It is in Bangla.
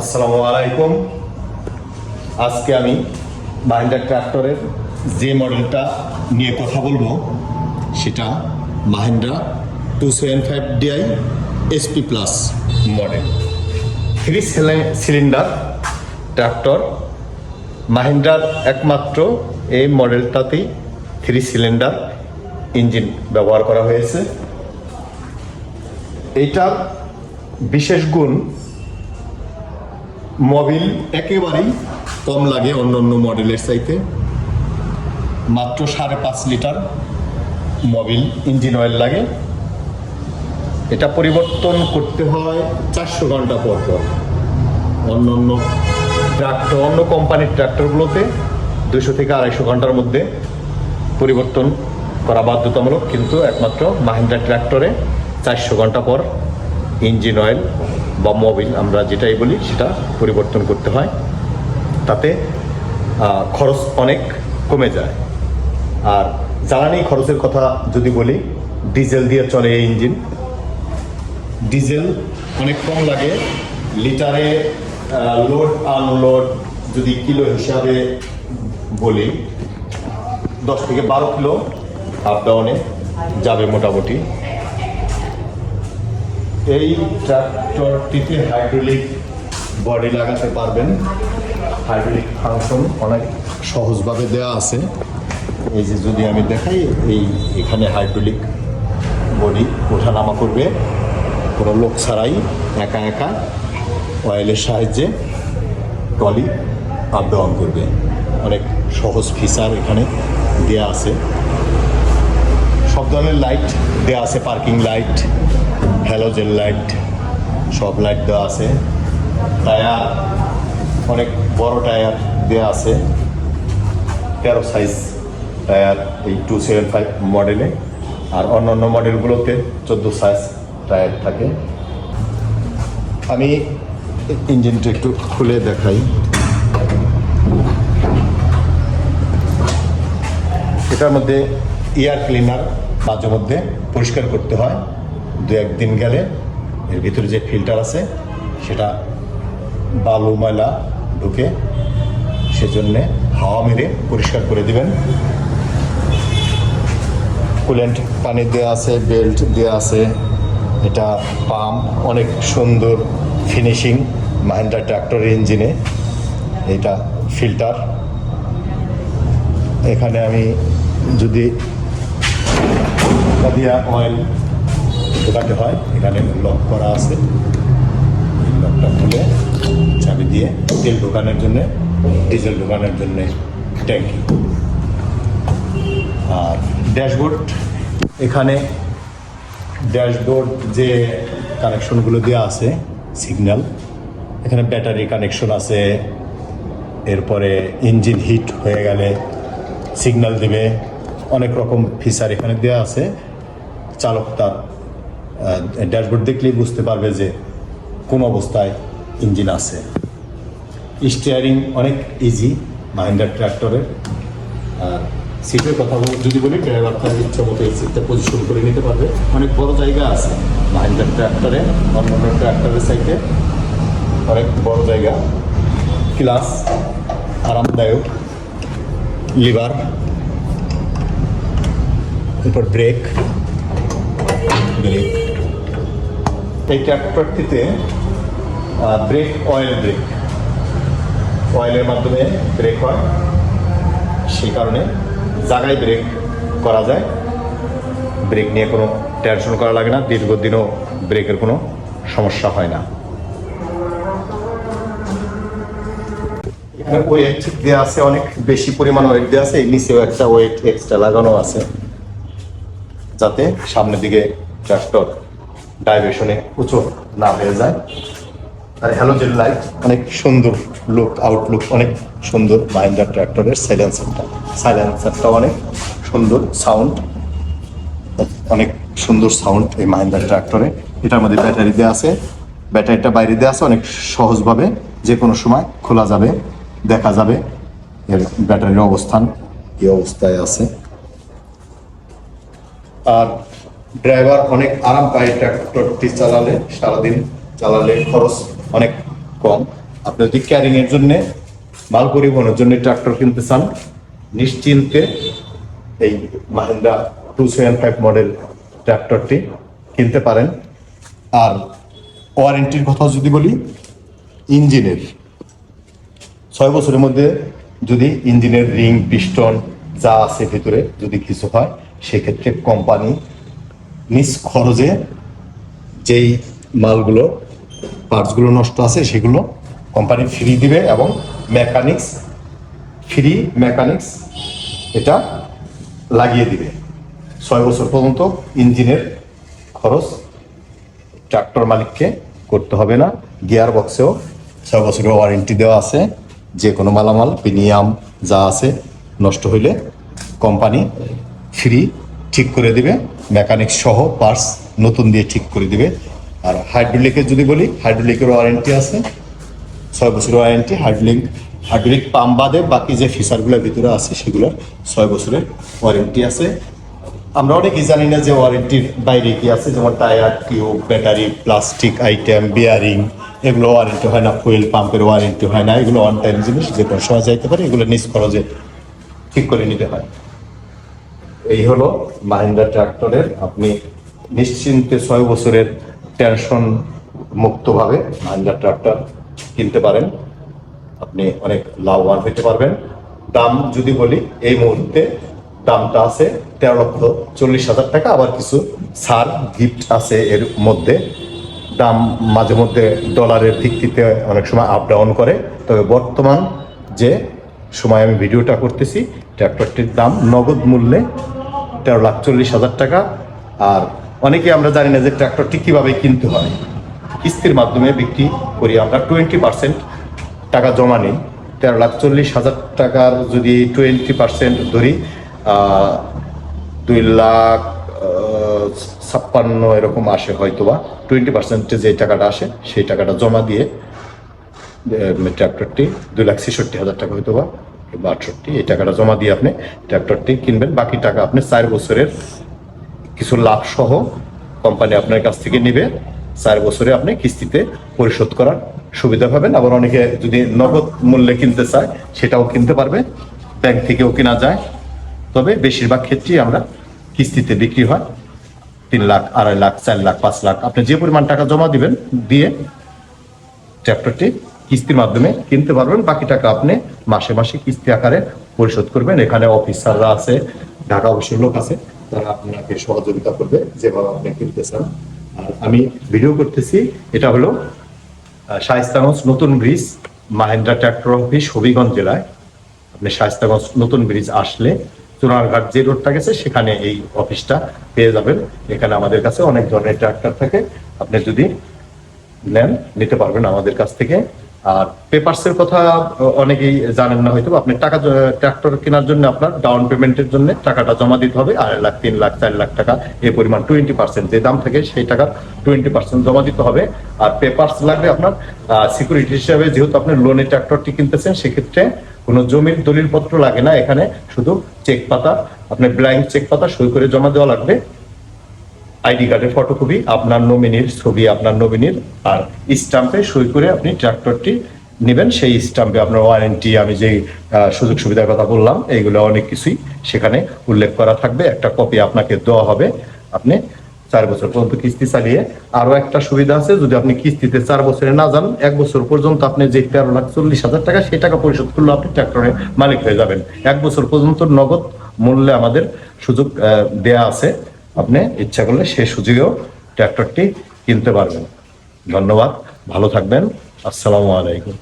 আসসালামু আলাইকুম। আজকে আমি মাহিন্দ্রা ট্রাক্টরের যে মডেলটা নিয়ে কথা বলব, সেটা Mahindra two seven five DI SP plus model three cylinder tractor মাহিন্দ্রার একমাত্র এই মডেলটাতেই থ্রি সিলিন্ডার ইঞ্জিন ব্যবহার করা হয়েছে। এইটার বিশেষ গুণ মোবিল একেবারেই কম লাগে অন্য অন্য মডেলের চাইতে। মাত্র সাড়ে পাঁচ লিটার মবিল ইঞ্জিন অয়েল লাগে। এটা পরিবর্তন করতে হয় চারশো ঘণ্টা পর পর। অন্য অন্য ট্রাক্টর, অন্য কোম্পানির ট্রাক্টরগুলোতে দুশো থেকে আড়াইশো ঘণ্টার মধ্যে পরিবর্তন করা বাধ্যতামূলক, কিন্তু একমাত্র মাহিন্দ্রা ট্র্যাক্টরে চারশো ঘণ্টা পর ইঞ্জিন অয়েল বা মোবিল, আমরা যেটাই বলি সেটা পরিবর্তন করতে হয়। তাতে খরচ অনেক কমে যায়। আর জ্বালানি খরচের কথা যদি বলি, ডিজেল দিয়ে চলে এই ইঞ্জিন। ডিজেল অনেক কম লাগে। লিটারে লোড, আনলোড যদি কিলো হিসাবে বলি, দশ থেকে বারো কিলো আপ ডাউনে যাবে মোটামুটি। এই ট্রাক্টরটিতে হাইড্রোলিক বডি লাগাতে পারবেন। হাইড্রোলিক ফাংশন অনেক সহজভাবে দেওয়া আছে। এই যে যদি আমি দেখাই, এই এখানে হাইড্রোলিক বডি ওঠানামা করবে। কোনো লোক ছাড়াই একা একা অয়েলের সাহায্যে ট্রলি আপ ডাউন করবে। অনেক সহজ ফিচার এখানে দেয়া আছে। সব ধরনের লাইট দেওয়া আছে পার্কিং লাইট হ্যালোজেন লাইট, সব লাইট দেওয়া আছে। টায়ার অনেক বড় টায়ার দেওয়া আছে। তেরো সাইজ টায়ার এই টু সেভেন ফাইভ মডেলে আর অন্য অন্য মডেলগুলোতে চোদ্দ সাইজ টায়ার থাকে। আমি ইঞ্জিনটা একটু খুলে দেখাই। এটার মধ্যে এয়ার ক্লিনার মাঝে মধ্যে পরিষ্কার করতে হয়। দু একদিন গেলে এর ভিতরে যে ফিল্টার আছে, সেটা বালু, ময়লা ঢুকে সেজন্যে হাওয়া মেরে পরিষ্কার করে দিবেন। কুলেন্ট পানি দেওয়া আছে বেল্ট দেওয়া আছে। এটা পাম্প অনেক সুন্দর ফিনিশিং মাহিন্দ্রা ট্র্যাক্টর ইঞ্জিনে এটা ফিল্টার এখানে আমি যদি অয়েল ঢোকাতে হয়? এখানে লক করা আছে। এই লকটা খুলে চাবি দিয়ে তেল ঢোকানোর জন্য ডিজেল ঢোকানোর জন্য ট্যাঙ্কি আর ড্যাশবোর্ড এখানে ড্যাশবোর্ড যে কানেকশনগুলো দেওয়া আছে সিগন্যাল এখানে ব্যাটারি কানেকশন আছে, এরপরে ইঞ্জিন হিট হয়ে গেলে সিগন্যাল দেবে। অনেক রকম ফিচার এখানে দেওয়া আছে। চালক তার ড্যাশবোর্ড দেখলেই বুঝতে পারবে যে কোন অবস্থায় ইঞ্জিন আছে। স্টিয়ারিং অনেক ইজি মাহিন্দ্রা ট্র্যাক্টরের আর সিটের কথা যদি বলি ড্রাইভার তার ইচ্ছা মতো এই সিটটা পজিশন করে নিতে পারবে। অনেক বড় জায়গা আছে মাহিন্দ্রা ট্র্যাক্টরে অন্য অন্য ট্র্যাক্টরের সাইডে অনেক বড় জায়গা। ক্লাস আরামদায়ক। লিভার এরপর ব্রেক ব্রেক এই ট্র্যাক্টরটিতে ব্রেক অয়েল ব্রেক অয়েলের মাধ্যমে ব্রেক হয়। সেই কারণে জায়গায় ব্রেক করা যায়। ব্রেক নিয়ে কোনো টেনশন করা লাগে না। দীর্ঘদিনও ব্রেকের কোনো সমস্যা হয় না। এখানে ওয়েট দেওয়া আছে অনেক, বেশি পরিমাণ ওয়েট দেওয়া আছে। এই নিচেও একটা ওয়েট এক্সট্রা লাগানো আছে। যাতে সামনের দিকে ট্রাক্টর ডাইভেশনে উঁচু না হয়ে যায়। আর হ্যালোজেন লাইট অনেক সুন্দর লুক আউটলুক অনেক সুন্দর মাহিন্দ্রা ট্র্যাক্টরের সাইলেন্সারটা সাইলেন্সারটা অনেক সুন্দর সাউন্ড অনেক সুন্দর সাউন্ড এই মাহিন্দ্রা ট্র্যাক্টরে এটার মধ্যে ব্যাটারি দেওয়া আছে ব্যাটারিটা বাইরে দেওয়া আছে, অনেক সহজভাবে যে কোনো সময় খোলা যাবে, দেখা যাবে। এর ব্যাটারির অবস্থান এই অবস্থায় আছে। আর ড্রাইভার অনেক আরাম পায় ট্র্যাক্টরটি চালালে, সারাদিন চালালে খরচ অনেক কম। আপনি যদি ক্যারিং এর জন্য মাল পরিবহনের জন্য ট্রাক্টর কিনতে চান, নিশ্চিন্তে এই Mahindra two seven five model ট্রাক্টরটি কিনতে পারেন। আর ওয়ারেন্টির কথা যদি বলি, ইঞ্জিনের। ছয় বছরের মধ্যে যদি ইঞ্জিনের রিং, পিস্টন যা আছে ভিতরে যদি কিছু হয়, সেক্ষেত্রে কোম্পানি নিজ খরচে যেই মালগুলো পার্টসগুলো নষ্ট আছে, সেগুলো কোম্পানি ফ্রি দিবে এবং মেকানিক্স ফ্রি মেকানিক্স এটা লাগিয়ে দিবে। ছয় বছর পর্যন্ত ইঞ্জিনের খরচ ট্রাক্টর মালিককে করতে হবে না। গিয়ার বক্সেও ছয় বছরের ওয়ারেন্টি দেওয়া আছে। যে কোনো মালামাল প্রিমিয়াম যা আছে, নষ্ট হইলে কোম্পানি ফ্রি ঠিক করে দিবে। মেকানিক সহ পার্টস নতুন দিয়ে ঠিক করে দিবে। আর হাইড্রোলিকের যদি বলি হাইড্রোলিকের ওয়ারেন্টি আছে। ছয় বছরের ওয়ারেন্টি হাইড্রোলিক হাইড্রোলিক পাম্প বাদে বাকি যে ফিচারগুলোর ভিতরে আছে, সেগুলোর ছয় বছরের ওয়ারেন্টি আছে। আমরা অনেকেই জানি না যে ওয়ারেন্টির বাইরে কি আছে, যেমন tyre tube battery plastic item bearing এগুলো ওয়ারেন্টি হয় না ফুয়েল পাম্পের ওয়ারেন্টি হয় না। এগুলো অন টাইম জিনিস, যে কোনো সময় যাইতে পারে, এগুলো নিজ খরচে ঠিক করে নিতে হয়। এই হলো মাহিন্দ্রা ট্রাক্টরের আপনি নিশ্চিন্তে ছয় বছরের টেনশন মুক্তভাবে মাহিন্দ্রা ট্রাক্টর কিনতে পারেন। আপনি অনেক লাভবান হতে পারবেন। দাম যদি বলি, এই মুহূর্তে দামটা আছে তেরো লক্ষ চল্লিশ হাজার টাকা। আবার কিছু ছাড় গিফট আছে এর মধ্যে। দাম মাঝে মধ্যে ডলারের ভিত্তিতে অনেক সময় আপ ডাউন করে। তবে বর্তমান যে সময় আমি ভিডিওটা করতেছি ট্র্যাক্টরটির দাম নগদ মূল্যে তেরো লাখ চল্লিশ হাজার টাকা। আর অনেকে আমরা জানি না যে ট্র্যাক্টরটি কীভাবে কিনতে হয়। কিস্তির মাধ্যমে বিক্রি করি আমরা টোয়েন্টি পার্সেন্ট টাকা জমা নিই। তেরো লাখ চল্লিশ হাজার টাকার যদি টোয়েন্টি পার্সেন্ট ধরি দুই লাখ ছাপ্পান্ন এরকম আসে হয়তোবা। টোয়েন্টি পার্সেন্টে যে টাকাটা আসে, সেই টাকাটা জমা দিয়ে ট্র্যাক্টরটি দুই লাখ ছেষট্টি হাজার টাকা হয়তো বা কিংবা আটষট্টি এই টাকাটা জমা দিয়ে আপনি ট্র্যাক্টরটি কিনবেন। বাকি টাকা আপনি চার বছরের কিছু লাভ সহ কোম্পানি আপনার কাছ থেকে নেবে। চার বছরে আপনি কিস্তিতে পরিশোধ করার সুবিধা পাবেন। আবার অনেকে যদি নগদ মূল্যে কিনতে চায়, সেটাও কিনতে পারবে। ব্যাংক থেকেও কেনা যায়। তবে বেশিরভাগ ক্ষেত্রেই আমরা কিস্তিতে বিক্রি হয়। তিন লাখ, আড়াই লাখ, চার লাখ, পাঁচ লাখ। আপনি যে পরিমাণ টাকা জমা দিবেন, দিয়ে ট্র্যাক্টরটি কিস্তির মাধ্যমে কিনতে পারবেন। বাকি টাকা আপনি মাসে মাসে কিস্তি আকারে পরিশোধ করবেন। এখানে অফিসাররা আছে, ঢাকা অফিসের লোক আছে, তারা আপনাকে সহযোগিতা করবে, যেভাবে আপনি কিনতে চান আর আমি ভিডিও করতেছি, এটা হলো শায়েস্তাগঞ্জ নতুন bridge Mahindra tractor office Habiganj জেলায়। আপনি শায়েস্তাগঞ্জ নতুন ব্রিজ আসলে চুনারঘাট যে রোডটা গেছে, সেখানে এই অফিসটা পেয়ে যাবেন। এখানে আমাদের কাছে অনেক ধরনের ট্র্যাক্টর থাকে। আপনি যদি নেন, নিতে পারবেন আমাদের কাছ থেকে। আর পেপারসের কথা অনেকেই জানেন না হয়তো, আপনি টাকা ট্রাক্টর কেনার জন্য আপনার ডাউন পেমেন্টের জন্য টাকাটা জমা দিতে হবে, আড়াই লাখ, তিন লাখ, চার লাখ টাকা এই পরিমাণ টোয়েন্টি পার্সেন্ট যে দাম থাকে সেই টাকা টোয়েন্টি পার্সেন্ট জমা দিতে হবে। আর পেপারস লাগবে আপনার সিকিউরিটি হিসাবে যেহেতু আপনি লোনের ট্রাক্টরটি কিনতেছেন, সেক্ষেত্রে কোনো জমির দলিলপত্র লাগে না। এখানে শুধু চেক পাতা, আপনি ব্ল্যাঙ্ক চেক পাতা সই করে জমা দেওয়া লাগবে। আইডি কার্ডের ফটোকপি আপনার নমিনির ছবি, আপনার নমিনির আর স্টাম্পে সই করে আপনি ট্রাক্টরটি নেবেন। সেই স্টাম্পে আপনার ওয়ারেন্টি আমি যে সুযোগ সুবিধার কথা বললাম, এইগুলো অনেক কিছুই সেখানে উল্লেখ করা থাকবে। একটা কপি আপনাকে দেওয়া হবে। আপনি চার বছর পর্যন্ত কিস্তি চালিয়ে আরও একটা সুবিধা আছে, যদি আপনি কিস্তিতে চার বছরে না যান, এক বছর পর্যন্ত আপনি যে তেরো লাখ চল্লিশ হাজার টাকা, সেই টাকা পরিশোধ করলে আপনি ট্রাক্টরের মালিক হয়ে যাবেন। এক বছর পর্যন্ত নগদ মূল্যে আমাদের সুযোগ দেয়া আছে। আপনি ইচ্ছা করলে সে সুযোগেও ট্র্যাক্টরটি কিনতে পারবেন। ধন্যবাদ ভালো থাকবেন। আসসালামু আলাইকুম।